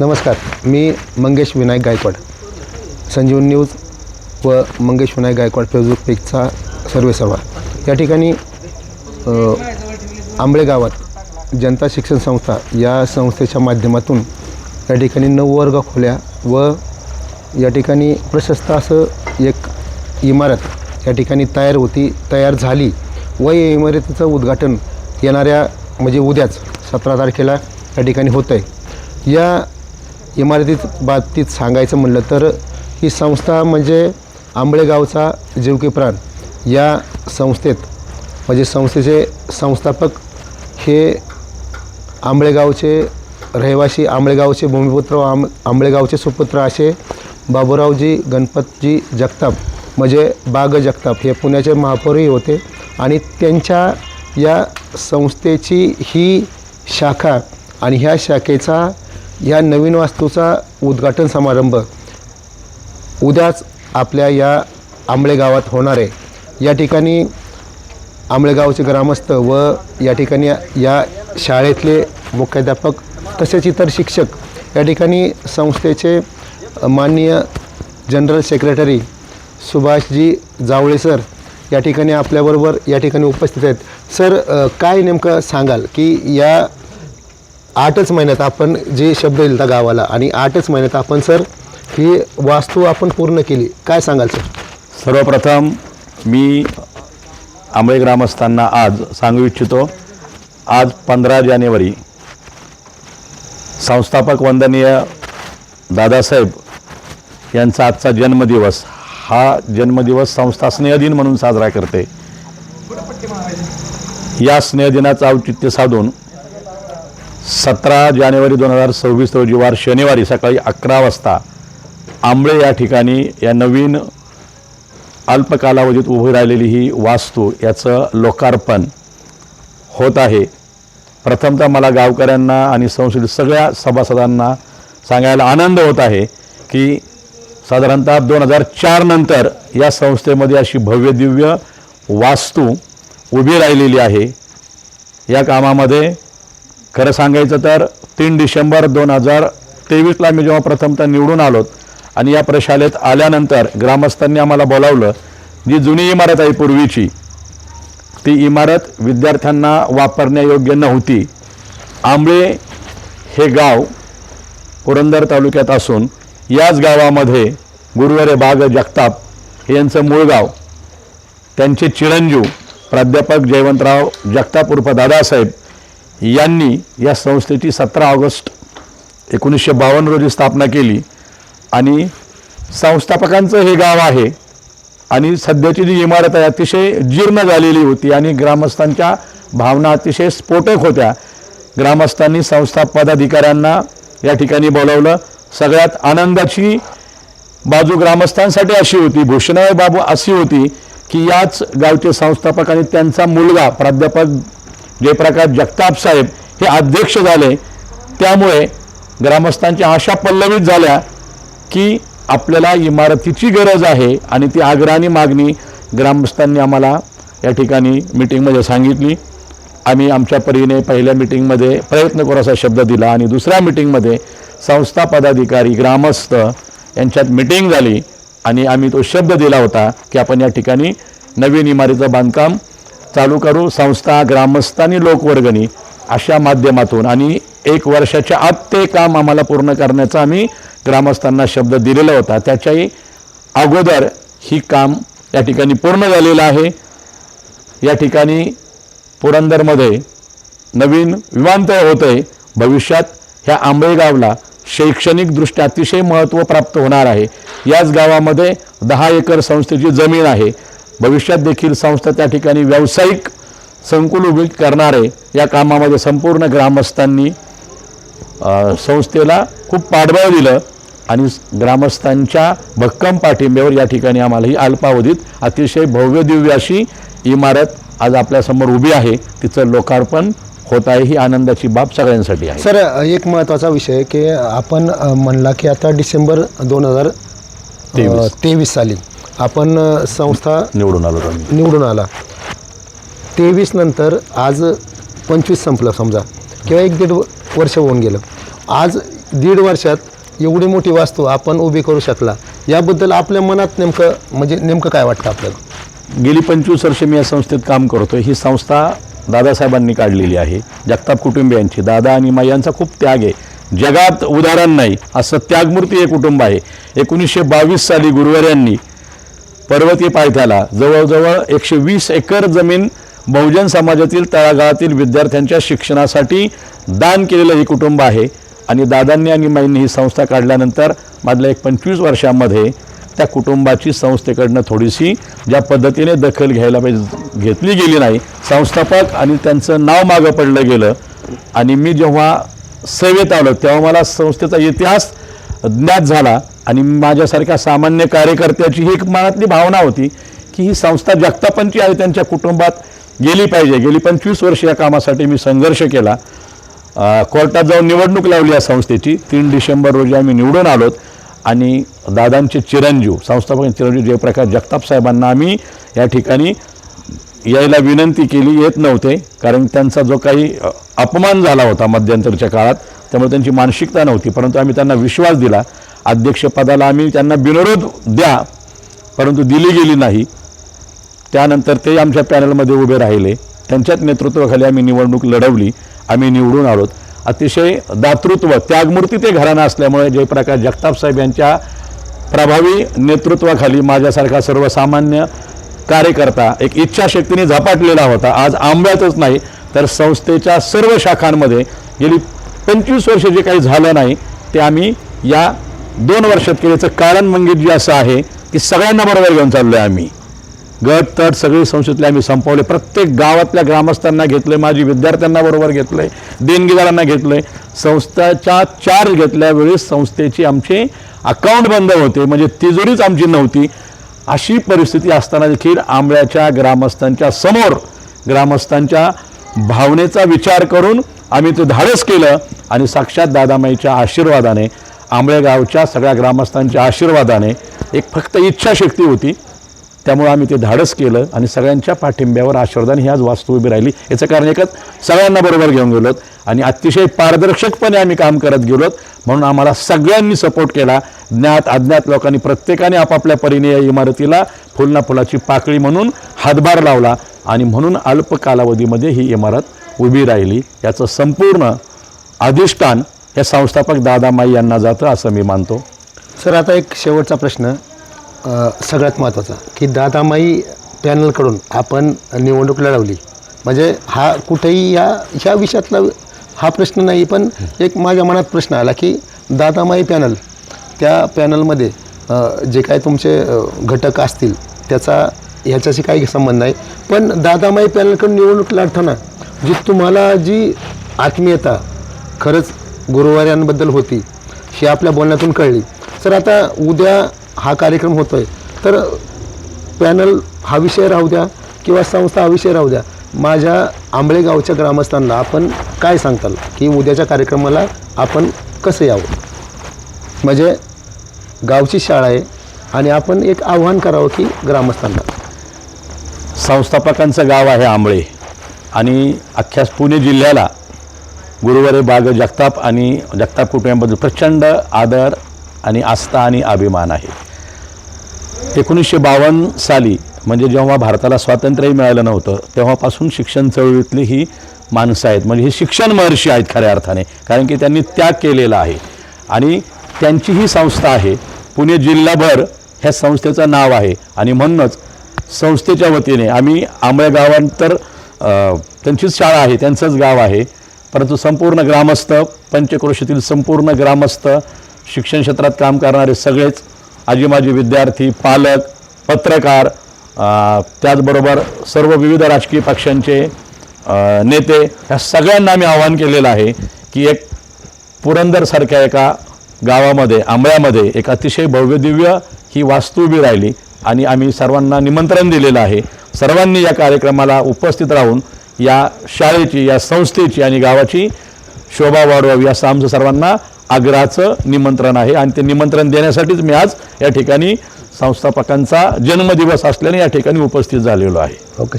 नमस्कार मी मंगेश विनायक गायकवाड. संजीवन न्यूज व मंगेश विनायक गायकवाड फेसबुक पेजचा सर्वे सर्वा. या ठिकाणी आंबळे गावात जनता शिक्षण संस्था या संस्थेच्या माध्यमातून या ठिकाणी नऊ वर्ग खोल्या व या ठिकाणी प्रशस्त असं एक इमारत या ठिकाणी तयार होती तयार झाली. व या इमारतीचं उद्घाटन येणाऱ्या म्हणजे उद्याच सतरा तारखेला या ठिकाणी होतं आहे या इमारतीत बाबतीत सांगायचं म्हणलं तर ही संस्था म्हणजे आंबळेगावचा जीवकी प्राण या संस्थेत म्हणजे संस्थेचे संस्थापक हे आंबळेगावचे रहिवासी आंबळेगावचे भूमिपुत्र व आंब आंबळेगावचे सुपुत्र असे बाबूरावजी गणपतजी जगताप म्हणजे बाग जगताप हे पुण्याचे महापौरही होते आणि त्यांच्या या संस्थेची ही शाखा आणि ह्या शाखेचा या नवीन वास्तूचा उद्घाटन समारंभ उद्याच आपल्या या आंबळे गावात होणार आहे. या ठिकाणी आंबळेगावचे ग्रामस्थ व या ठिकाणी या शाळेतले मुख्याध्यापक तसेच इतर शिक्षक या ठिकाणी संस्थेचे माननीय general secretary Subhash ji Javale sir या ठिकाणी आपल्याबरोबर या ठिकाणी उपस्थित आहेत. सर काय नेमकं सांगाल की या आठच महिन्यात आपण जे शब्द दिलता गावाला आणि आठच महिन्यात आपण सर ही वास्तू आपण पूर्ण केली. काय सांगाल सर? सर्वप्रथम मी आंबळे ग्रामस्थांना आज सांगू इच्छितो आज पंधरा जानेवारी संस्थापक वंदनीय दादासाहेब यांचा आजचा जन्मदिवस हा जन्मदिवस संस्था स्नेहदिन म्हणून साजरा करते. या स्नेहदिनाचं औचित्य साधून सतरा जानेवारी दोन हजार सव्वीस रोजी वार शनिवारी सकाळी अकरा वाजता आंबळे या ठिकाणी या नवीन अल्प कालावधीत उभी राहिलेली ही वास्तू याचं लोकार्पण होत आहे. प्रथमतः मला गावकऱ्यांना आणि संस्थेतील सगळ्या सभासदांना सांगायला आनंद होत आहे की साधारणतः दोन हजार चार नंतर या संस्थेमध्ये अशी भव्य दिव्य वास्तू उभी राहिलेली आहे. या कामामध्ये खरं सांगायचं तर तीन डिसेंबर दोन हजार तेवीसला मी जेव्हा प्रथमतः निवडून आलो आणि या प्रशालेत आल्यानंतर ग्रामस्थांनी आम्हाला बोलावलं जी जुनी इमारत आहे पूर्वीची ती इमारत विद्यार्थ्यांना वापरण्यायोग्य नव्हती. आंबळे हे गाव पुरंदर तालुक्यात असून याच गावामध्ये गुरुवारे बाग जगताप हे यांचं मूळ गाव. त्यांचे चिरंजीव प्राध्यापक जयवंतराव जगताप उर्फ दादासाहेब यांनी या संस्थेची सतरा ऑगस्ट एकोणीसशे बावन्न रोजी स्थापना केली. आणि संस्थापकांचं हे गाव आहे. आणि सध्याची जी इमारत आहे अतिशय जीर्ण झालेली होती आणि ग्रामस्थांच्या भावना अतिशय स्फोटक होत्या. ग्रामस्थांनी संस्था पदाधिकाऱ्यांना या ठिकाणी बोलावलं. सगळ्यात आनंदाची बाजू ग्रामस्थांसाठी अशी होती भूषणाबाई बाबू अशी होती की याच गावचे संस्थापक आणि त्यांचा मुलगा प्राध्यापक जयप्रकाश जगताप साहेब हे अध्यक्ष झाले. त्यामुळे ग्रामस्थांच्या आशा पल्लवित झाल्या की आपल्याला इमारतीची गरज आहे आणि ती आग्रहाने मागणी ग्रामस्थांनी आम्हाला या ठिकाणी मिटिंगमध्ये सांगितली. आम्ही आमच्या परीने पहिल्या मिटिंगमध्ये प्रयत्न करू असा शब्द दिला आणि दुसऱ्या मिटिंगमध्ये संस्था पदाधिकारी ग्रामस्थ यांच्यात मिटिंग झाली आणि आम्ही तो शब्द दिला होता की आपण या ठिकाणी नवीन इमारतीचं बांधकाम चालू करू संस्था ग्रामस्थ आणि लोकवर्गणी अशा माध्यमातून आणि एक वर्षाच्या आत ते काम आम्हाला पूर्ण करण्याचा आम्ही ग्रामस्थांना शब्द दिलेला होता. त्याच्याही अगोदर ही काम या ठिकाणी पूर्ण झालेलं आहे. या ठिकाणी पुरंदरमध्ये नवीन विमानतळ होतं आहे. भविष्यात ह्या आंबेगावला शैक्षणिकदृष्ट्या अतिशय महत्त्व प्राप्त होणार आहे. याच गावामध्ये दहा एकर संस्थेची जमीन आहे. भविष्यात देखील संस्था त्या ठिकाणी व्यावसायिक संकुल उभी करणार या कामामध्ये संपूर्ण ग्रामस्थांनी संस्थेला खूप पाठबळ दिलं आणि ग्रामस्थांच्या भक्कम पाठिंब्यावर या ठिकाणी आम्हाला ही अल्पावधीत अतिशय भव्य दिव्य अशी इमारत आज आपल्यासमोर उभी आहे तिचं लोकार्पण होत आहे ही आनंदाची बाब सगळ्यांसाठी आहे सर एक महत्त्वाचा विषय की आपण म्हणला की आता डिसेंबर दोन हजार. तेवीस साली आपण अ, संस्था निवडून आलो आम्ही निवडून आला. तेवीस नंतर आज पंचवीस संपलं समजा. किंवा एक दीड वर्ष होऊन गेलं. आज दीड वर्षात एवढी मोठी वास्तू आपण उभी करू शकला. याबद्दल आपल्या मनात नेमकं म्हणजे नेमकं काय वाटतं आपल्याला? गेली पंचवीस वर्ष मी या संस्थेत काम करतो ही संस्था दादासाहेबांनी काढलेली आहे. जगताप कुटुंबियांची. दादा आणि माई यांचा खूप त्याग आहे. जगात उदाहरण नाही. असं त्यागमूर्ती हे कुटुंब आहे. एकोणीसशे बावीस साली गुरुवार्यांनी पर्वती पायथ्याला. जवळजवळ एकशे वीस एकर जमीन बहुजन समाजातील तळागाळातील विद्यार्थ्यांच्या शिक्षणासाठी दान केलेलं हे कुटुंब आहे. आणि दादांनी आणि माईंनी ही संस्था काढल्यानंतर मधल्या एक पंचवीस वर्षामध्ये त्या कुटुंबाची संस्थेकडनं थोडीशी ज्या पद्धतीने दखल घ्यायला पाहिजे घेतली गेली नाही. संस्थापक आणि त्यांचं नाव मागं पडलं गेलं. आणि मी जेव्हा सेवेत आलो तेव्हा मला संस्थेचा इतिहास ज्ञात झाला. आणि माझ्यासारख्या सामान्य कार्यकर्त्याची ही एक मनातली भावना होती की ही संस्था जगतापंची आहे त्यांच्या कुटुंबात गेली पाहिजे. गेली पंचवीस वर्ष या कामासाठी मी संघर्ष केला. कोर्टात जाऊन निवडणूक लावली या संस्थेची. तीन डिसेंबर रोजी आम्ही निवडून आलोत आणि दादांचे चिरंजीव संस्थापक चिरंजीव जयप्रकाश जगताप साहेबांना आम्ही या ठिकाणी यायला विनंती केली. येत नव्हते कारण त्यांचा जो काही अपमान झाला होता मध्यंतरच्या काळात त्यामुळे त्यांची मानसिकता नव्हती परंतु आम्ही त्यांना विश्वास दिला. अध्यक्षपदाला आम्ही त्यांना बिनविरोध द्या परंतु दिली गेली नाही. त्यानंतर ते आमच्या पॅनलमध्ये उभे राहिले. त्यांच्याच नेतृत्वाखाली आम्ही निवडणूक लढवली. आम्ही निवडून आलोत. अतिशय दातृत्व त्यागमूर्ती ते घराणं असल्यामुळे जयप्रकाश जगताप साहेब यांच्या प्रभावी नेतृत्वाखाली माझ्यासारखा सर्वसामान्य कार्यकर्ता एक इच्छाशक्तीने झपाटलेला होता. आज आंब्यातच नाही तर संस्थेच्या सर्व शाखांमध्ये गेली पंचवीस वर्ष जे काही झालं नाही ते आम्ही या दोन वर्षात केल्याचं कारण म्हणजे जे असं आहे की सगळ्यांना बरोबर घेऊन चाललो आहे आम्ही. गट तट सगळे संस्थेतले आम्ही संपवले. प्रत्येक गावातल्या ग्रामस्थांना घेतले माझी विद्यार्थ्यांना बरोबर घेतलंय देणगीदारांना घेतलंय. संस्थेच्या चार्ज घेतल्यावेळी संस्थेची आमचे अकाउंट बंद होते. म्हणजे तिजोरीच आमची नव्हती. अशी परिस्थिती असताना देखील आंबळ्याच्या ग्रामस्थांच्या समोर ग्रामस्थांच्या भावनेचा विचार करून आम्ही ते धाडस केलं आणि साक्षात दादामाईच्या आशीर्वादाने आंबळेगावच्या सगळ्या ग्रामस्थांच्या आशीर्वादाने एक फक्त इच्छाशक्ती होती. त्यामुळे आम्ही ते धाडस केलं आणि सगळ्यांच्या पाठिंब्यावर आशीर्वादाने ही आज वास्तू उभी राहिली. याचं कारण एकच सगळ्यांना बरोबर घेऊन गेलोत आणि अतिशय पारदर्शकपणे आम्ही काम करत गेलोत. म्हणून आम्हाला सगळ्यांनी सपोर्ट केला. ज्ञात अज्ञात लोकांनी प्रत्येकाने आपापल्या परीने या इमारतीला फुलना फुलाची पाकळी म्हणून हातभार लावला आणि म्हणून अल्प कालावधीमध्ये ही इमारत उभी राहिली. याचं संपूर्ण अधिष्ठान हे संस्थापक दादामाई यांना जातं असं मी मानतो. सर आता एक शेवटचा प्रश्न अ, सगळ्यात महत्त्वाचा की दादामाई पॅनलकडून आपण निवडणूक लढवली. म्हणजे हा कुठेही या ह्या विषयातला हा प्रश्न नाही पण एक माझ्या मनात प्रश्न आला की दादामाई पॅनल त्या पॅनलमध्ये अ, जे काय तुमचे अ, घटक असतील त्याचा ह्याच्याशी काही संबंध नाही. पण दादामाई पॅनलकडून निवडणूक लढताना जी तुम्हाला जी आत्मीयता खरंच गुरुवार्यांबद्दल होती ही आपल्या बोलण्यातून कळली. सर आता उद्या हा कार्यक्रम होतोय. तर पॅनल हा विषय राहू द्या किंवा संस्था हा विषय राहू द्या. माझ्या आंबळेगावच्या ग्रामस्थांना आपण काय सांगताल? की उद्याच्या कार्यक्रमाला आपण कसं यावं? म्हणजे गावची शाळा आहे आणि आपण एक आव्हान करावं की ग्रामस्थांना. संस्थापकांचं गाव आहे आंबळे. आणि अख्ख्या पुणे जिल्ह्याला गुरुवारे बाग जगताप आणि जगताप कुटुंबाबद्दल प्रचंड आदर आणि आस्था आणि अभिमान आहे. एकोणीसशे बावन्न साली म्हणजे जेव्हा भारताला स्वातंत्र्यही मिळालं नव्हतं तेव्हापासून शिक्षण चळवळीतली ही माणसं आहेत. म्हणजे हे शिक्षण महर्षी आहेत खऱ्या अर्थाने कारण की त्यांनी त्याग केलेला आहे. आणि त्यांची ही संस्था आहे पुणे जिल्हाभर ह्या संस्थेचं नाव आहे. आणि म्हणूनच संस्थेच्या वतीने आम्ही आंबळे गावांतर त्यांचीच शाळा आहे त्यांचंच गाव आहे. परंतु संपूर्ण ग्रामस्थ पंचक्रोशीतील संपूर्ण ग्रामस्थ शिक्षण क्षेत्रात काम करणारे सगळेच आजी माजी विद्यार्थी पालक पत्रकार त्याचबरोबर सर्व विविध राजकीय पक्षांचे नेते ह्या सगळ्यांना आम्ही आवाहन केलेलं आहे की एक पुरंदरसारख्या एका गावामध्ये आंबळ्यामध्ये एक अतिशय भव्यदिव्य ही वास्तू उभी राहिली आणि आम्ही सर्वांना निमंत्रण दिलेलं आहे. सर्वांनी या कार्यक्रमाला उपस्थित राहून या शाळेची या संस्थेची आणि गावाची शोभा वाढवावी असं आमचं सर्वांना आग्रहाचं निमंत्रण आहे. आणि ते निमंत्रण देण्यासाठीच मी आज या ठिकाणी संस्थापकांचा जन्मदिवस असल्याने या ठिकाणी उपस्थित झालेलो आहे. ओके